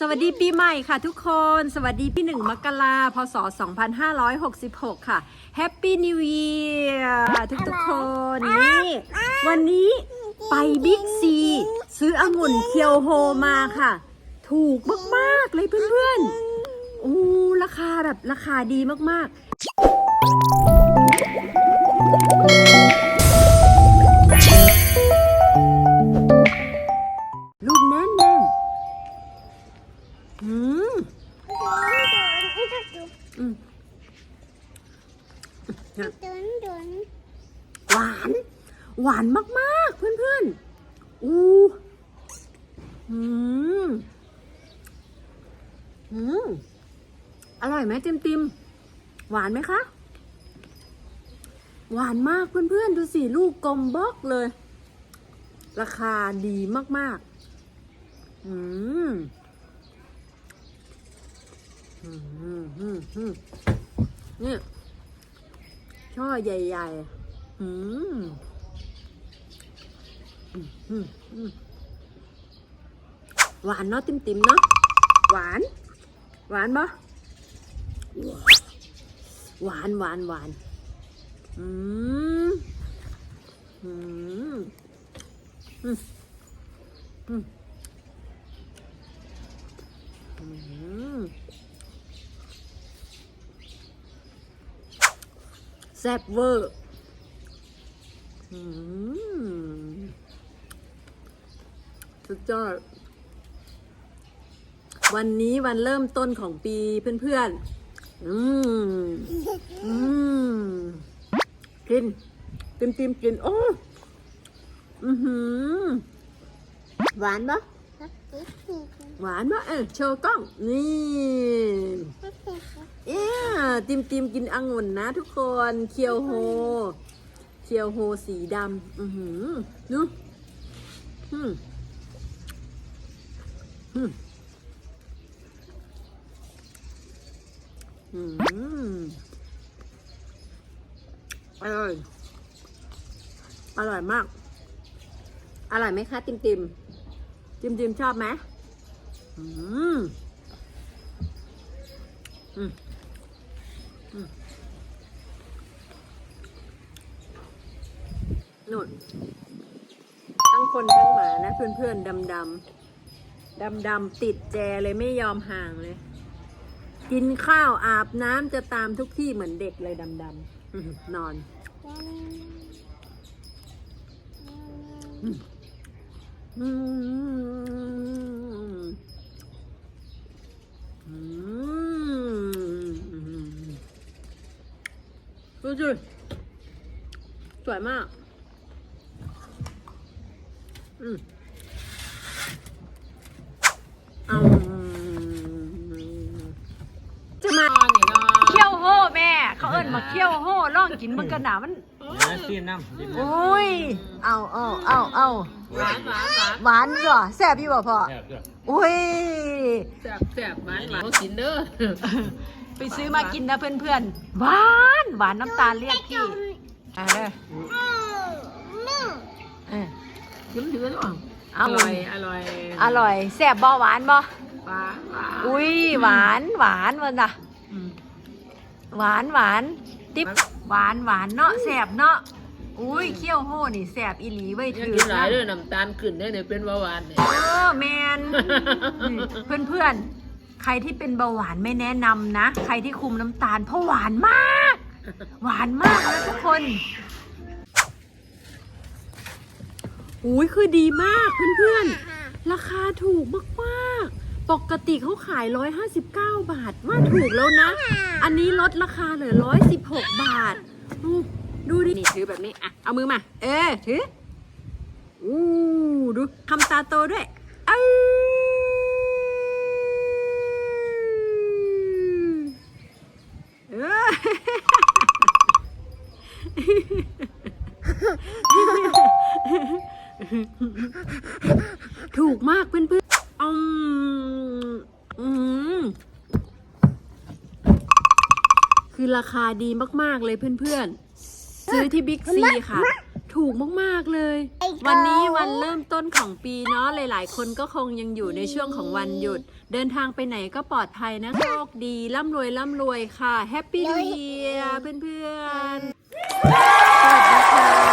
สวัสดีปีใหม่ค่ะทุกคน สวัสดีพี่หนึ่งมกราพศ 2566 ค่ะ Happy New Year ทุกทุกคน นี่ วันนี้ไปบิ๊กซี ซื้อองุ่นเคียวโฮมาค่ะ ถูกมาก ๆ เลยเพื่อนๆอู้ราคาแบบราคาดีมาก ๆานหวานมากๆ เพื่อนๆ อู้อืมอืมอร่อยไหมติมติมหวานไหมคะ หวานมากเพื่อนๆ ดูสิ ลูกกลมบอกเลย ราคาดีมากๆ อืมอืมอืมอืมนี่ช่อใหญ่ ๆ อืมอืมอืมอืมหวานเนาะติมติมๆเนาะหวาน หวานปะหวานหวานหวานอืมอืมอืมอืมอืมแซ่บเวอร์อืม สุดยอด วันนี้วันเริ่มต้นของปีเพื่อนๆ อืม อืม กิน ติมติมๆกิน โอ้ อือหือ หวานปะหวานปะเออโชว์กล้อง นี่เอ๊ะติมติมๆกินองุ่นนะทุกคน เคียวโฮ เคียวโฮสีดำ อือหือดูอืมอืมอืมอร่อย อร่อยมาก อร่อยไหมคะติมติมติมติมชอบไหมอืมอืมอืม นุ่นทั้งคนทั้งหมานะ เพื่อนเพื่อนดำดำดำดำติดแจเลยไม่ยอมห่างเลย กินข้าวอาบน้ำจะตามทุกที่เหมือนเด็กเลยดำๆอื้อหือนอนอืมอืมดูสิสวยมากอืมเอา จะมาเคี่ยวโห่แม่ เขาเอิ้นมาเคี่ยวโห่ลองกินมันกระหนามันนะซีนน้ำจิ้มโอ้ย เอาเอาเอาเอาหวานหวานหวานหวานก่อแซ่บอยู่บ่พ่อแซ่บด้วยโอ้ย แซ่บแซ่บหวานหวานเขากินเด้อไปซื้อมากินนะเพื่อนๆ หวาน หวานน้ำตาลเรียกพี่อ่าเด้อเออ กินถือหรอเอาอร่อย อร่อย อร่อยแซ่บบ่หวานบ่หวานหวานอุ้ยหวานหวานมันน่ะอืมหวานหวานติ๊บหวานหวานเนาะแซ่บเนาะอุ้ยเคี่ยวโห่นี่แซ่บอีหลีไว้ยอย่าถือกินหลายเด้อน้ำตาลขึ้นได้อเนี่ยเป็นเบาหวานเนี่ยเออแมนเพื่อนเพื่อนๆใครที่เป็นเบาหวานไม่แนะนำนะ ใครที่คุมน้ำตาลเพราะหวานมาก หวานมากนะทุกคน อุ้ยคือดีมากเพื่อนๆ ราคาถูกมากๆ ปกติเขาขาย 159 บาท ว่าถูกแล้วนะ อันนี้ลดราคาเหลือ 116 บาท ดูดูดินี่ถือแบบนี้ อะ เอามือมา เออถือ อู้ดูทำตาโตด้วยเอ้ยเอ ถูกมากเพื่อนๆอืมอืมคือราคาดีมาก ๆ เลยเพื่อนๆ ซื้อที่บิ๊กซีค่ะ ถูกมาก ๆ เลย วันนี้วันเริ่มต้นของปีเนาะ หลาย ๆ คนก็คงยังอยู่ในช่วงของวันหยุด เดินทางไปไหนก็ปลอดภัยนะ โชคดี ร่ำรวย ร่ำรวยค่ะ แฮปปี้นิวเยียเพื่อนๆ